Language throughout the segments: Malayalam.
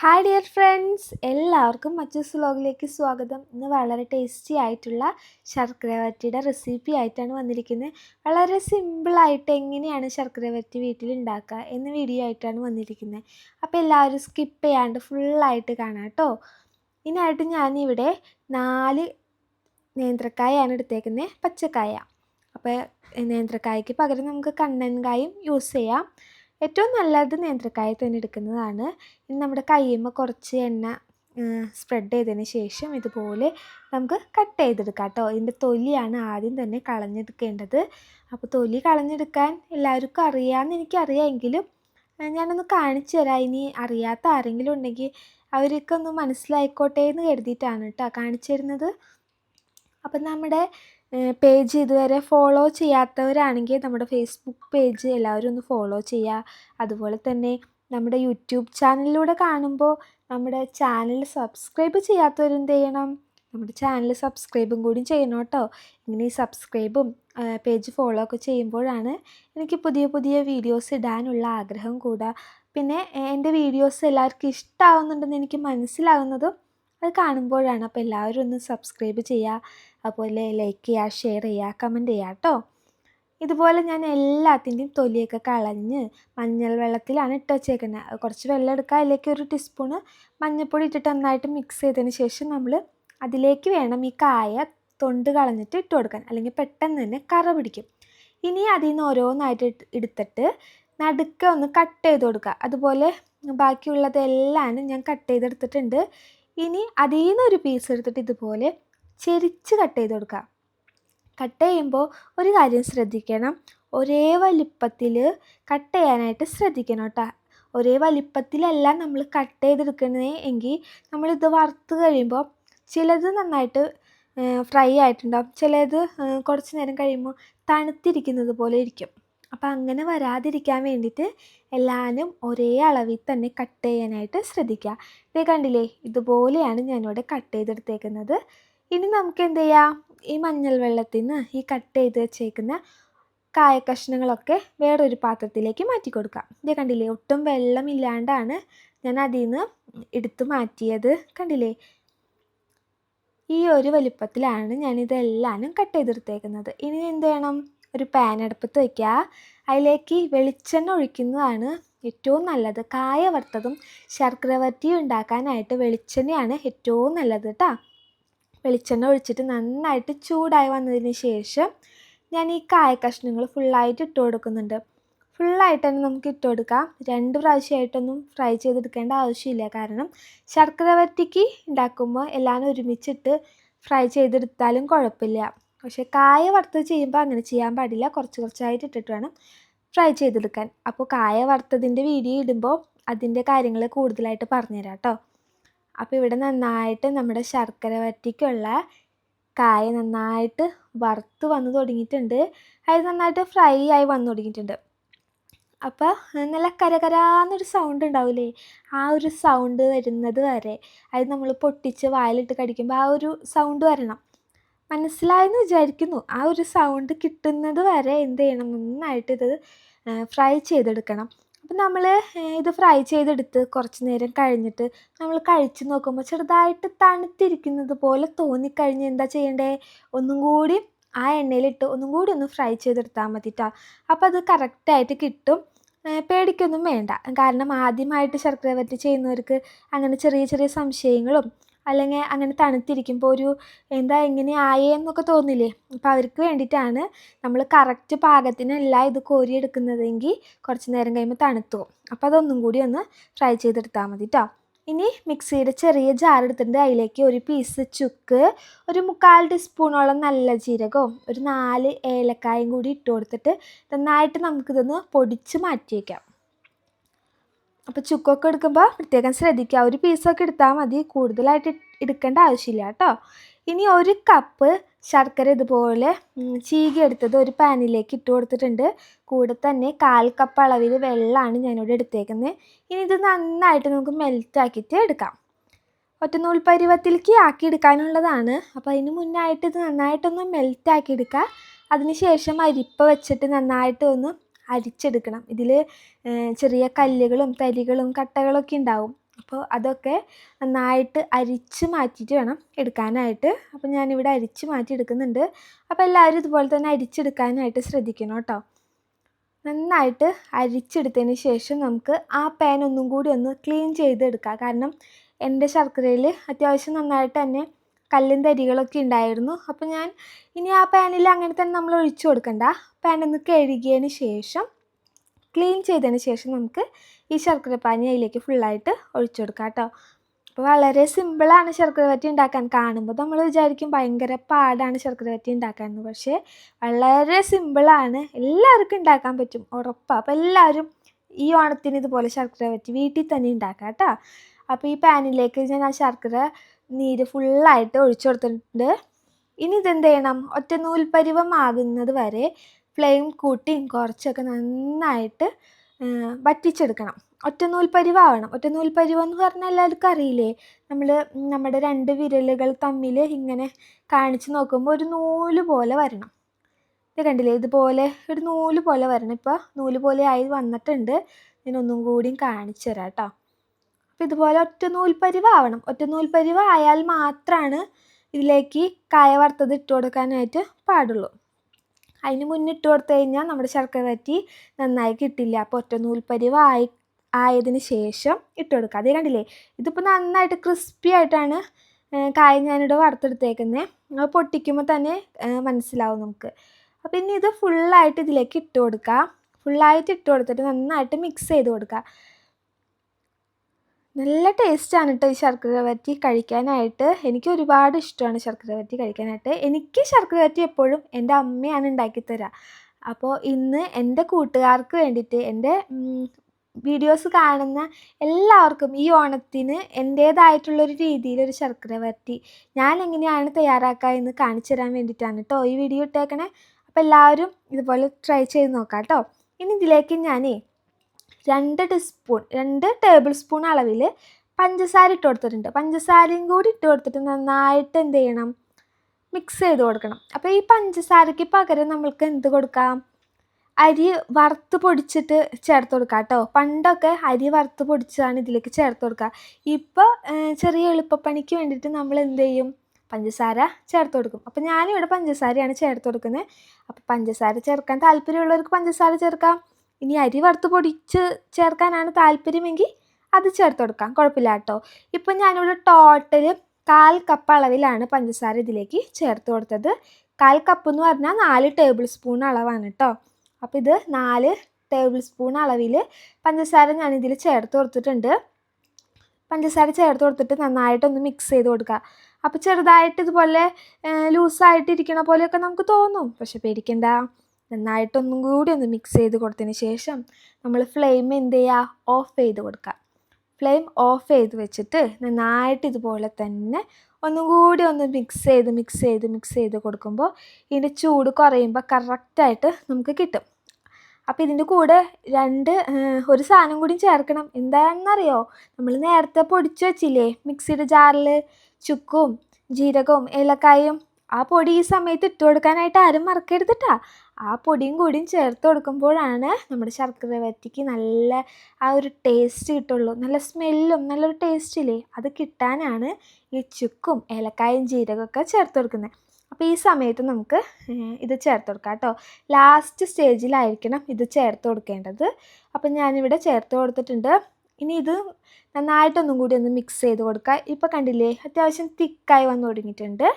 ഹായ് ഡിയർ ഫ്രണ്ട്സ് എല്ലാവർക്കും മച്ചൂസ് വ്ലോഗിലേക്ക് സ്വാഗതം. ഇന്ന് വളരെ ടേസ്റ്റി ആയിട്ടുള്ള ശർക്കര വരട്ടിയുടെ റെസിപ്പി ആയിട്ടാണ് വന്നിരിക്കുന്നത്. വളരെ സിമ്പിളായിട്ട് എങ്ങനെയാണ് ശർക്കര വരട്ടി വീട്ടിൽ ഉണ്ടാക്കുക എന്ന വീഡിയോ ആയിട്ടാണ് വന്നിരിക്കുന്നത്. അപ്പോൾ എല്ലാവരും സ്കിപ്പ് ചെയ്യാണ്ട് ഫുള്ളായിട്ട് കാണാം കേട്ടോ. ഇതിനായിട്ട് ഞാനിവിടെ നാല് നേന്ത്രക്കായാണ് എടുത്തേക്കുന്നത്. പച്ചക്കായ. അപ്പോൾ നേന്ത്രക്കായക്ക് പകരം നമുക്ക് കണ്ണൻകായും യൂസ് ചെയ്യാം. ഏറ്റവും നല്ലത് നേന്ത്രക്കായ തന്നെ എടുക്കുന്നതാണ്. ഇനി നമ്മുടെ കയ്യുമ്പോൾ കുറച്ച് എണ്ണ സ്പ്രെഡ് ചെയ്തതിന് ശേഷം ഇതുപോലെ നമുക്ക് കട്ട് ചെയ്തെടുക്കാം കേട്ടോ. ഇതിന്റെ തൊലിയാണ് ആദ്യം തന്നെ കളഞ്ഞെടുക്കേണ്ടത്. അപ്പോൾ തൊലി കളഞ്ഞെടുക്കാൻ എല്ലാവർക്കും അറിയാമെന്ന് എനിക്കറിയാമെങ്കിലും ഞാനൊന്ന് കാണിച്ചു തരാം. ഇനി അറിയാത്ത ആരെങ്കിലും ഉണ്ടെങ്കിൽ അവർക്കൊന്ന് മനസ്സിലായിക്കോട്ടെ എന്ന് കരുതിയിട്ടാണ് കേട്ടോ കാണിച്ചു തരുന്നത്. അപ്പം നമ്മുടെ പേജ് ഇതുവരെ ഫോളോ ചെയ്യാത്തവരാണെങ്കിൽ നമ്മുടെ ഫേസ്ബുക്ക് പേജ് എല്ലാവരും ഒന്ന് ഫോളോ ചെയ്യുക അതുപോലെ തന്നെ നമ്മുടെ യൂട്യൂബ് ചാനലിലൂടെ കാണുമ്പോൾ നമ്മുടെ ചാനൽ സബ്സ്ക്രൈബ് ചെയ്യാത്തവരെന്ത് ചെയ്യണം? നമ്മുടെ ചാനൽ സബ്സ്ക്രൈബും കൂടി ചെയ്യണം കേട്ടോ. ഇങ്ങനെ ഈ സബ്സ്ക്രൈബും പേജ് ഫോളോ ഒക്കെ ചെയ്യുമ്പോഴാണ് എനിക്ക് പുതിയ പുതിയ വീഡിയോസ് ഇടാനുള്ള ആഗ്രഹം കൂടുക പിന്നെ എന്റെ വീഡിയോസ് എല്ലാവർക്കും ഇഷ്ടമാവുന്നുണ്ടെന്ന് എനിക്ക് മനസ്സിലാകുന്നതും അത് കാണുമ്പോഴാണ് അപ്പോൾ എല്ലാവരും ഒന്ന് സബ്സ്ക്രൈബ് ചെയ്യുക അതുപോലെ ലൈക്ക് ചെയ്യുക ഷെയർ ചെയ്യുക കമന്റ് ചെയ്യുക കേട്ടോ. ഇതുപോലെ ഞാൻ എല്ലാത്തിന്റെയും തൊലിയൊക്കെ കളഞ്ഞ് മഞ്ഞൾ വെള്ളത്തിലാണ് ഇട്ട് വെച്ചേക്കുന്നത്. കുറച്ച് വെള്ളം എടുക്കുക അതിലേക്ക് ഒരു ടീസ്പൂണ് മഞ്ഞൾപ്പൊടി ഇട്ടിട്ട് നന്നായിട്ട് മിക്സ് ചെയ്തതിന് ശേഷം നമ്മൾ അതിലേക്ക് വേണം ഈ കായ തൊണ്ട് കളഞ്ഞിട്ട് ഇട്ട് കൊടുക്കാൻ. അല്ലെങ്കിൽ പെട്ടെന്ന് തന്നെ കറ പിടിക്കും. ഇനി അതിൽ നിന്ന് ഓരോന്നായിട്ട് എടുത്തിട്ട് നടുക്ക ഒന്ന് കട്ട് ചെയ്ത് കൊടുക്കുക. അതുപോലെ ബാക്കിയുള്ളതെല്ലാം ഞാൻ കട്ട് ചെയ്തെടുത്തിട്ടുണ്ട്. ഇനി അതിൽ ഒരു പീസ് എടുത്തിട്ട് ഇതുപോലെ ചെരിച്ച് കട്ട് ചെയ്ത് കൊടുക്കുക കട്ട് ചെയ്യുമ്പോൾ ഒരു കാര്യം ശ്രദ്ധിക്കണം. ഒരേ വലിപ്പത്തിൽ കട്ട് ചെയ്യാനായിട്ട് ശ്രദ്ധിക്കണം കേട്ടോ ഒരേ വലിപ്പത്തിലല്ല നമ്മൾ കട്ട് ചെയ്തെടുക്കുന്നത് എങ്കിൽ നമ്മളിത് വറുത്ത് കഴിയുമ്പോൾ ചിലത് നന്നായിട്ട് ഫ്രൈ ആയിട്ടുണ്ടാവും. ചിലത് കുറച്ച് നേരം കഴിയുമ്പോൾ തണുത്തിരിക്കുന്നത് പോലെ ഇരിക്കും. അപ്പോൾ അങ്ങനെ വരാതിരിക്കാൻ വേണ്ടിയിട്ട് എല്ലാവരും ഒരേ അളവിൽ തന്നെ കട്ട് ചെയ്യാനായിട്ട് ശ്രദ്ധിക്കുക ഇതേ കണ്ടില്ലേ? ഇതുപോലെയാണ് ഞാനിവിടെ കട്ട് ചെയ്തെടുത്തേക്കുന്നത്. ഇനി നമുക്ക് എന്ത് ചെയ്യാം? ഈ മഞ്ഞൾ വെള്ളത്തിൽ നിന്ന് ഈ കട്ട് ചെയ്ത് വെച്ചേക്കുന്ന കായ കഷ്ണങ്ങളൊക്കെ വേറൊരു പാത്രത്തിലേക്ക് മാറ്റി കൊടുക്കാം. ഇത് കണ്ടില്ലേ? ഒട്ടും വെള്ളമില്ലാണ്ടാണ് ഞാൻ അതിൽ നിന്ന് എടുത്തു മാറ്റിയത്. കണ്ടില്ലേ? ഈ ഒരു വലിപ്പത്തിലാണ് ഞാനിതെല്ലാനും കട്ട് ചെയ്തെടുത്തേക്കുന്നത്. ഇനി എന്ത് വേണം ഒരു പാൻ അടുപ്പത്ത് വയ്ക്കുക അതിലേക്ക് വെളിച്ചെണ്ണ ഒഴിക്കുന്നതാണ് ഏറ്റവും നല്ലത്. കായ വറുത്തതും ശർക്കര വരട്ടിയും ഉണ്ടാക്കാനായിട്ട് വെളിച്ചെണ്ണയാണ് ഏറ്റവും നല്ലത് കേട്ടോ വെളിച്ചെണ്ണ ഒഴിച്ചിട്ട് നന്നായിട്ട് ചൂടായി വന്നതിന് ശേഷം ഞാൻ ഈ കായ കഷ്ണങ്ങൾ ഫുള്ളായിട്ട് ഇട്ട് കൊടുക്കുന്നുണ്ട്. ഫുള്ളായിട്ട് തന്നെ നമുക്ക് ഇട്ട് കൊടുക്കാം. രണ്ട് പ്രാവശ്യമായിട്ടൊന്നും ഫ്രൈ ചെയ്തെടുക്കേണ്ട ആവശ്യമില്ല. കാരണം ശർക്കര വരട്ടിക്ക് ഉണ്ടാക്കുമ്പോൾ എല്ലാവരും ഒരുമിച്ചിട്ട് ഫ്രൈ ചെയ്തെടുത്താലും കുഴപ്പമില്ല. പക്ഷേ കായ വറുത്തത് ചെയ്യുമ്പോൾ അങ്ങനെ ചെയ്യാൻ പാടില്ല. കുറച്ച് കുറച്ചായിട്ട് ഇട്ടിട്ട് വേണം ഫ്രൈ ചെയ്തെടുക്കാൻ. അപ്പോൾ കായ വറുത്തതിന്റെ വീഡിയോ ഇടുമ്പോൾ അതിന്റെ കാര്യങ്ങൾ കൂടുതലായിട്ട് പറഞ്ഞുതരാം കേട്ടോ. അപ്പോൾ ഇവിടെ നന്നായിട്ട് നമ്മുടെ ശർക്കര വറ്റിക്കുള്ള കായ നന്നായിട്ട് വറുത്ത് വന്ന് തുടങ്ങിയിട്ടുണ്ട്. അത് നന്നായിട്ട് ഫ്രൈ ആയി വന്നു തുടങ്ങിയിട്ടുണ്ട്. അപ്പോൾ നല്ല കരകരാന്നൊരു സൗണ്ട് ഉണ്ടാവില്ലേ ആ ഒരു സൗണ്ട് വരുന്നത് വരെ. അത് നമ്മൾ പൊട്ടിച്ച് വായിലിട്ട് കടിക്കുമ്പോൾ ആ ഒരു സൗണ്ട് വരണം. മനസ്സിലായെന്ന് വിചാരിക്കുന്നു. ആ ഒരു സൗണ്ട് കിട്ടുന്നത് വരെ എന്ത് ചെയ്യണം? നന്നായിട്ട് ഇത് ഫ്രൈ ചെയ്തെടുക്കണം. അപ്പം നമ്മൾ ഇത് ഫ്രൈ ചെയ്തെടുത്ത് കുറച്ച് നേരം കഴിഞ്ഞിട്ട് നമ്മൾ കഴിച്ച് നോക്കുമ്പോൾ ചെറുതായിട്ട് തണുത്തിരിക്കുന്നത് പോലെ തോന്നിക്കഴിഞ്ഞ് എന്താ ചെയ്യേണ്ടേ? ഒന്നും കൂടി ആ എണ്ണയിലിട്ട് ഒന്നും കൂടി ഒന്ന് ഫ്രൈ ചെയ്തെടുത്താൽ മതിട്ടോ അപ്പോൾ അത് കറക്റ്റായിട്ട് കിട്ടും. പേടിക്കൊന്നും വേണ്ട. കാരണം ആദ്യമായിട്ട് ശർക്കര വരട്ടി ചെയ്യുന്നവർക്ക് അങ്ങനെ ചെറിയ ചെറിയ സംശയങ്ങളും അല്ലെങ്കിൽ അങ്ങനെ തണുത്തിരിക്കുമ്പോൾ ഒരു എന്താ എങ്ങനെ ആയേ എന്നൊക്കെ തോന്നില്ലേ? അപ്പോൾ അവർക്ക് വേണ്ടിയിട്ടാണ് നമ്മൾ കറക്റ്റ് പാകത്തിനല്ല ഇത് കോരിയെടുക്കുന്നതെങ്കിൽ കുറച്ച് നേരം കഴിയുമ്പോൾ തണുത്തു അപ്പോൾ അതൊന്നും കൂടി ഒന്ന് ഫ്രൈ ചെയ്തെടുത്താൽ മതി കേട്ടോ ഇനി മിക്സിയുടെ ചെറിയ ജാർ എടുത്തിട്ട് അതിലേക്ക് ഒരു പീസ് ചുക്ക് ഒരു മുക്കാൽ ടീസ്പൂണോളം നല്ല ജീരകവും ഒരു നാല് ഏലക്കായും കൂടി ഇട്ട് കൊടുത്തിട്ട് നന്നായിട്ട് നമുക്കിതൊന്ന് പൊടിച്ച് മാറ്റി വയ്ക്കാം അപ്പോൾ ചുക്കൊക്കെ എടുക്കുമ്പോൾ പ്രത്യേകം ശ്രദ്ധിക്കുക. ഒരു പീസൊക്കെ എടുത്താൽ മതി. കൂടുതലായിട്ട് എടുക്കേണ്ട ആവശ്യമില്ല കേട്ടോ. ഇനി ഒരു കപ്പ് ശർക്കര ഇതുപോലെ ചീകി എടുത്തത് ഒരു പാനിലേക്ക് ഇട്ട് കൊടുത്തിട്ടുണ്ട്. കൂടെ തന്നെ കാൽ കപ്പ് അളവിൽ വെള്ളമാണ് ഞാനിവിടെ എടുത്തേക്കുന്നത് ഇനി ഇത് നന്നായിട്ട് നമുക്ക് മെൽറ്റാക്കിയിട്ട് എടുക്കാം. ഒറ്റനൂൽ പരുവത്തിലേക്ക് ആക്കി എടുക്കാനുള്ളതാണ്. അപ്പോൾ അതിന് മുന്നായിട്ട് ഇത് നന്നായിട്ടൊന്ന് മെൽറ്റാക്കി എടുക്കുക. അതിനുശേഷം അരിപ്പ വെച്ചിട്ട് നന്നായിട്ട് ഒന്ന് അരിച്ചെടുക്കണം. ഇതിൽ ചെറിയ കല്ലുകളും തരികളും കട്ടകളൊക്കെ ഉണ്ടാവും. അപ്പോൾ അതൊക്കെ നന്നായിട്ട് അരിച്ച് മാറ്റിയിട്ട് വേണം എടുക്കാനായിട്ട്. അപ്പോൾ ഞാനിവിടെ അരിച്ച് മാറ്റി എടുക്കുന്നുണ്ട് അപ്പോൾ എല്ലാവരും ഇതുപോലെ തന്നെ അരിച്ചെടുക്കാനായിട്ട് ശ്രദ്ധിക്കണം കേട്ടോ. നന്നായിട്ട് അരിച്ചെടുത്തതിന് ശേഷം നമുക്ക് ആ പാൻ ഒന്നും കൂടി ഒന്ന് ക്ലീൻ ചെയ്തെടുക്കാം. കാരണം എന്റെ ശർക്കരയിൽ അത്യാവശ്യം നന്നായിട്ട് തന്നെ കല്ലും തരികളൊക്കെ ഉണ്ടായിരുന്നു. അപ്പോൾ ഞാൻ ഇനി ആ പാനിൽ അങ്ങനെ തന്നെ നമ്മൾ ഒഴിച്ചു കൊടുക്കണ്ട. പാൻ ഒന്ന് കഴുകിയതിന് ശേഷം ക്ലീൻ ചെയ്തതിന് ശേഷം നമുക്ക് ഈ ശർക്കര പാനി അതിലേക്ക് ഫുള്ളായിട്ട് ഒഴിച്ചു കൊടുക്കാം കേട്ടോ. അപ്പോൾ വളരെ സിമ്പിളാണ് ശർക്കര വറ്റി ഉണ്ടാക്കാൻ. കാണുമ്പോൾ നമ്മൾ വിചാരിക്കും ഭയങ്കര പാടാണ് ശർക്കര വറ്റി ഉണ്ടാക്കാൻ പക്ഷേ വളരെ സിമ്പിളാണ് എല്ലാവർക്കും ഉണ്ടാക്കാൻ പറ്റും. ഉറപ്പാണ് അപ്പോൾ എല്ലാവരും ഈ ഓണത്തിന് ഇതുപോലെ ശർക്കര വറ്റി വീട്ടിൽ തന്നെ ഉണ്ടാക്കാം കേട്ടോ. അപ്പോൾ ഈ പാനിലേക്ക് ഞാൻ ആ ശർക്കര നീര് ഫുള്ളായിട്ട് ഒഴിച്ചു കൊടുത്തിട്ടുണ്ട്. ഇനി ഇതെന്ത് ചെയ്യണം? ഒറ്റ നൂൽപരിവമാകുന്നത് വരെ ഫ്ലെയിം കൂട്ടിയും കുറച്ചൊക്കെ നന്നായിട്ട് വറ്റിച്ചെടുക്കണം. ഒറ്റ നൂൽപ്പരുവാവണം. ഒറ്റ നൂൽപ്പരുവം എന്ന് പറഞ്ഞാൽ എല്ലാവർക്കും അറിയില്ലേ? നമ്മൾ നമ്മുടെ രണ്ട് വിരലുകൾ തമ്മിൽ ഇങ്ങനെ കാണിച്ച് നോക്കുമ്പോൾ ഒരു നൂൽ പോലെ വരണം. ഇത് കണ്ടില്ലേ? ഇതുപോലെ ഒരു നൂൽ പോലെ വരണം. ഇപ്പോൾ നൂൽ പോലെ ആയി വന്നിട്ടുണ്ട്. ഞാൻ ഒന്നും കൂടിയും കാണിച്ചു തരാം കേട്ടോ. അപ്പോൾ ഇതുപോലെ ഒറ്റ നൂൽപ്പരിവാവണം. ഒറ്റ നൂൽപ്പരിവ് ആയാൽ മാത്രമാണ് ഇതിലേക്ക് കായ വറുത്തത് ഇട്ട് കൊടുക്കാനായിട്ട് പാടുള്ളൂ. അതിന് മുന്നേ ഇട്ട് കൊടുത്തു കഴിഞ്ഞാൽ നമ്മുടെ ശർക്കര വറ്റി നന്നായി കിട്ടില്ല. അപ്പോൾ ഒറ്റ നൂൽപ്പരിവ് ആയി ആയതിന് ശേഷം ഇട്ട് കൊടുക്കുക. അതേ കണ്ടില്ലേ? ഇതിപ്പോൾ നന്നായിട്ട് ക്രിസ്പി ആയിട്ടാണ് കായ ഞാനിവിടെ വറുത്തെടുത്തേക്കുന്നത് അത് പൊട്ടിക്കുമ്പോൾ തന്നെ മനസ്സിലാവും നമുക്ക്. അപ്പോൾ ഇനി ഇത് ഫുള്ളായിട്ട് ഇതിലേക്ക് ഇട്ട് കൊടുക്കുക. ഫുള്ളായിട്ട് ഇട്ട് കൊടുത്തിട്ട് നന്നായിട്ട് മിക്സ് ചെയ്ത് കൊടുക്കുക. നല്ല ടേസ്റ്റാണ് കേട്ടോ ഈ ശർക്കര വരട്ടി കഴിക്കാനായിട്ട്. എനിക്ക് ഒരുപാട് ഇഷ്ടമാണ് ശർക്കര വരട്ടി കഴിക്കാനായിട്ട്. എനിക്ക് ശർക്കര വരട്ടി എപ്പോഴും എന്റെ അമ്മയാണ് ഉണ്ടാക്കി തരിക അപ്പോൾ ഇന്ന് എന്റെ കൂട്ടുകാർക്ക് വേണ്ടിയിട്ട് എന്റെ വീഡിയോസ് കാണുന്ന എല്ലാവർക്കും ഈ ഓണത്തിന് എന്റേതായിട്ടുള്ളൊരു രീതിയിലൊരു ശർക്കര വരട്ടി ഞാൻ എങ്ങനെയാണ് തയ്യാറാക്കുക എന്ന് കാണിച്ചു തരാൻ വേണ്ടിയിട്ടാണ് കേട്ടോ ഈ വീഡിയോ ഇട്ടേക്കണേ. അപ്പോൾ എല്ലാവരും ഇതുപോലെ ട്രൈ ചെയ്ത് നോക്കാം കേട്ടോ ഇനി ഇതിലേക്ക് ഞാനേ രണ്ട് ടീസ്പൂൺ രണ്ട് ടേബിൾ സ്പൂൺ അളവിൽ പഞ്ചസാര ഇട്ട് കൊടുത്തിട്ടുണ്ട്. പഞ്ചസാരയും കൂടി ഇട്ട് കൊടുത്തിട്ട് നന്നായിട്ട് എന്ത് ചെയ്യണം? മിക്സ് ചെയ്ത് കൊടുക്കണം. അപ്പോൾ ഈ പഞ്ചസാരയ്ക്ക് പകരം നമ്മൾക്ക് എന്ത് കൊടുക്കാം? അരി വറുത്ത് പൊടിച്ചിട്ട് ചേർത്ത് കൊടുക്കാം കേട്ടോ. പണ്ടൊക്കെ അരി വറുത്ത് പൊടിച്ചതാണ് ഇതിലേക്ക് ചേർത്ത് കൊടുക്കുക. ഇപ്പോൾ ചെറിയ എളുപ്പപ്പണിക്ക് വേണ്ടിയിട്ട് നമ്മൾ എന്ത് ചെയ്യും? പഞ്ചസാര ചേർത്ത് കൊടുക്കും. അപ്പോൾ ഞാനിവിടെ പഞ്ചസാരയാണ് ചേർത്ത് കൊടുക്കുന്നത്. അപ്പോൾ പഞ്ചസാര ചേർക്കാൻ താല്പര്യമുള്ളവർക്ക് പഞ്ചസാര ചേർക്കാം. ഇനി അരി വറുത്ത് പൊടിച്ച് ചേർക്കാനാണ് താല്പര്യമെങ്കിൽ അത് ചേർത്ത് കൊടുക്കാം. കുഴപ്പമില്ല കേട്ടോ. ഇപ്പം ഞാനിവിടെ ടോട്ടൽ കാൽ കപ്പ് അളവിലാണ് പഞ്ചസാര ഇതിലേക്ക് ചേർത്ത് കൊടുത്തത്. കാൽ കപ്പ് എന്ന് പറഞ്ഞാൽ നാല് ടേബിൾ സ്പൂൺ അളവാണ് കേട്ടോ. അപ്പോൾ ഇത് നാല് ടേബിൾ സ്പൂൺ അളവിൽ പഞ്ചസാര ഞാനിതിൽ ചേർത്ത് കൊടുത്തിട്ടുണ്ട്. പഞ്ചസാര ചേർത്ത് കൊടുത്തിട്ട് നന്നായിട്ടൊന്ന് മിക്സ് ചെയ്ത് കൊടുക്കുക. അപ്പോൾ ചെറുതായിട്ട് ഇതുപോലെ ലൂസായിട്ട് ഇരിക്കണ പോലെയൊക്കെ നമുക്ക് തോന്നും. പക്ഷെ പേടിക്കണ്ട. നന്നായിട്ടൊന്നും കൂടി ഒന്ന് മിക്സ് ചെയ്ത് കൊടുത്തതിന് ശേഷം നമ്മൾ ഫ്ലെയിം എന്ത് ചെയ്യുക ഓഫ് ചെയ്ത് കൊടുക്കുക. ഫ്ലെയിം ഓഫ് ചെയ്ത് വെച്ചിട്ട് നന്നായിട്ട് ഇതുപോലെ തന്നെ ഒന്നും കൂടി ഒന്ന് മിക്സ് ചെയ്ത് മിക്സ് ചെയ്ത് മിക്സ് ചെയ്ത് കൊടുക്കുമ്പോൾ ഇതിന്റെ ചൂട് കുറയുമ്പോൾ കറക്റ്റായിട്ട് നമുക്ക് കിട്ടും. അപ്പോൾ ഇതിന്റെ കൂടെ രണ്ട് ഒരു സാധനം കൂടി ചേർക്കണം. എന്താണെന്നറിയോ? നമ്മൾ നേരത്തെ പൊടിച്ച് വെച്ചില്ലേ? മിക്സിയുടെ ജാറിൽ ചുക്കും ജീരകവും ഏലക്കായും ആ പൊടി ഈ സമയത്ത് ഇട്ട് കൊടുക്കാനായിട്ട് ആരും മറക്കരുത് കേട്ടോ ആ പൊടിയും കൂടിയും ചേർത്ത് കൊടുക്കുമ്പോഴാണ് നമ്മുടെ ശർക്കര വരട്ടിക്ക് നല്ല ആ ഒരു ടേസ്റ്റ് കിട്ടുള്ളൂ. നല്ല സ്മെല്ലും നല്ലൊരു ടേസ്റ്റില്ലേ അത് കിട്ടാനാണ് ഈ ചുക്കും ഏലക്കായും ജീരകമൊക്കെ ചേർത്ത് കൊടുക്കുന്നത്. അപ്പോൾ ഈ സമയത്ത് നമുക്ക് ഇത് ചേർത്ത് കൊടുക്കാം കേട്ടോ. ലാസ്റ്റ് സ്റ്റേജിലായിരിക്കണം ഇത് ചേർത്ത് കൊടുക്കേണ്ടത്. അപ്പം ഞാനിവിടെ ചേർത്ത് കൊടുത്തിട്ടുണ്ട്. ഇനി ഇത് നന്നായിട്ടൊന്നും കൂടി ഒന്ന് മിക്സ് ചെയ്ത് കൊടുക്കുക ഇപ്പോൾ കണ്ടില്ലേ അത്യാവശ്യം തിക്കായി വന്നു തുടങ്ങിയിട്ടുണ്ട്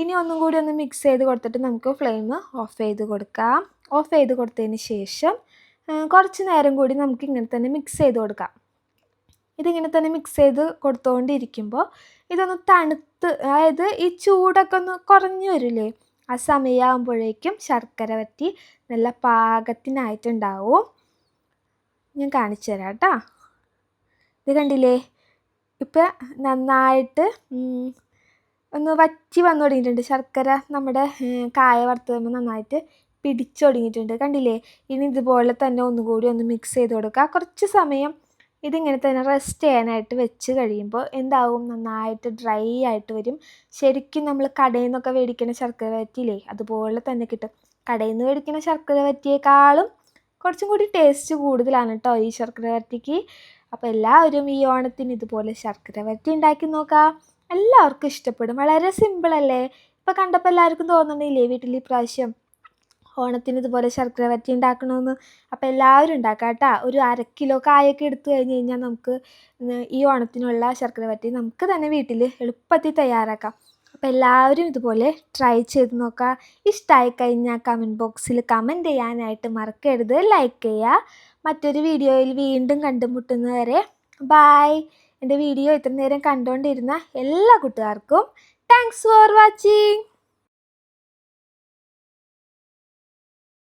ഇനി ഒന്നും കൂടി ഒന്ന് മിക്സ് ചെയ്ത് കൊടുത്തിട്ട് നമുക്ക് ഫ്ലെയിം ഓഫ് ചെയ്ത് കൊടുക്കാം. ഓഫ് ചെയ്ത് കൊടുത്തതിന് ശേഷം കുറച്ച് നേരം കൂടി നമുക്ക് ഇങ്ങനെ തന്നെ മിക്സ് ചെയ്ത് കൊടുക്കാം. ഇതിങ്ങനെ തന്നെ മിക്സ് ചെയ്ത് കൊടുത്തുകൊണ്ടിരിക്കുമ്പോൾ ഇതൊന്ന് തണുത്ത് അതായത് ഈ ചൂടൊക്കെ ഒന്ന് കുറഞ്ഞു വരില്ലേ? ആ സമയമാകുമ്പോഴേക്കും ശർക്കര വറ്റി നല്ല പാകത്തിനായിട്ടുണ്ടാവും. ഞാൻ കാണിച്ചു തരാം കേട്ടോ. ഇത് കണ്ടില്ലേ? ഇപ്പം നന്നായിട്ട് ഒന്ന് വറ്റി വന്നു തുടങ്ങിയിട്ടുണ്ട്. ശർക്കര നമ്മുടെ കായ വറുത്ത് നന്നായിട്ട് പിടിച്ചു തുടങ്ങിയിട്ടുണ്ട്. കണ്ടില്ലേ? ഇനി ഇതുപോലെ തന്നെ ഒന്നുകൂടി ഒന്ന് മിക്സ് ചെയ്ത് കൊടുക്കുക. കുറച്ച് സമയം ഇതിങ്ങനെ തന്നെ റെസ്റ്റ് ചെയ്യാനായിട്ട് വെച്ച് കഴിയുമ്പോൾ എന്താവും? നന്നായിട്ട് ഡ്രൈ ആയിട്ട് വരും. ശരിക്കും നമ്മൾ കടയിൽ നിന്നൊക്കെ മേടിക്കുന്ന ശർക്കര വറ്റിയില്ലേ? അതുപോലെ തന്നെ കിട്ടും. കടയിൽ നിന്ന് മേടിക്കുന്ന ശർക്കര വറ്റിയേക്കാളും കുറച്ചും കൂടി ടേസ്റ്റ് കൂടുതലാണ് കേട്ടോ ഈ ശർക്കര വരട്ടിക്ക് അപ്പോൾ എല്ലാവരും ഈ ഓണത്തിന് ഇതുപോലെ ശർക്കര വരട്ടി ഉണ്ടാക്കി നോക്കാം എല്ലാവർക്കും ഇഷ്ടപ്പെടും. വളരെ സിമ്പിളല്ലേ ഇപ്പോൾ കണ്ടപ്പോൾ എല്ലാവർക്കും തോന്നണില്ലേ വീട്ടിൽ ഈ പ്രാവശ്യം ഓണത്തിന് ഇതുപോലെ ശർക്കര വറ്റി ഉണ്ടാക്കണമെന്ന് അപ്പോൾ എല്ലാവരും ഉണ്ടാക്കാം കേട്ടോ. ഒരു അര കിലോ കായൊക്കെ എടുത്തു കഴിഞ്ഞ് കഴിഞ്ഞാൽ നമുക്ക് ഈ ഓണത്തിനുള്ള ശർക്കര വറ്റി നമുക്ക് തന്നെ വീട്ടിൽ എളുപ്പത്തിൽ തയ്യാറാക്കാം. അപ്പോൾ എല്ലാവരും ഇതുപോലെ ട്രൈ ചെയ്ത് നോക്കുക ഇഷ്ടമായി കഴിഞ്ഞാൽ കമന്റ് ബോക്സിൽ കമന്റ് ചെയ്യാനായിട്ട് മറക്കരുത്. ലൈക്ക് ചെയ്യുക മറ്റൊരു വീഡിയോയിൽ വീണ്ടും കണ്ടുമുട്ടുന്നവരെ ബായ് എന്റെ വീഡിയോ ഇത്ര നേരം കണ്ടുകൊണ്ടിരുന്ന എല്ലാ കൂട്ടുകാർക്കും താങ്ക്സ് ഫോർ വാച്ചിങ്